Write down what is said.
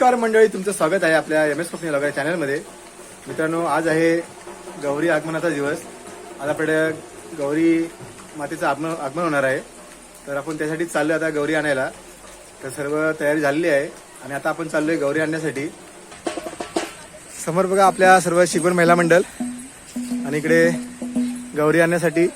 नमस्कार मंडळी तुमचं स्वागत आहे आपल्या एम एस कंपनी लगा चॅनलमध्ये. मित्रांनो आज आहे गौरी आगमनाचा दिवस. आज आपल्याकडे गौरी मातेचं आगमन आगमन होणार आहे. तर आपण त्यासाठी चाललोय आता गौरी आणायला. तर सर्व तयारी झालेली आहे. आणि आता आपण चाललोय गौरी आणण्यासाठी. समोर बघा आपल्या सर्व शिकवण महिला मंडळ. आणि इकडे गौरी आणण्यासाठी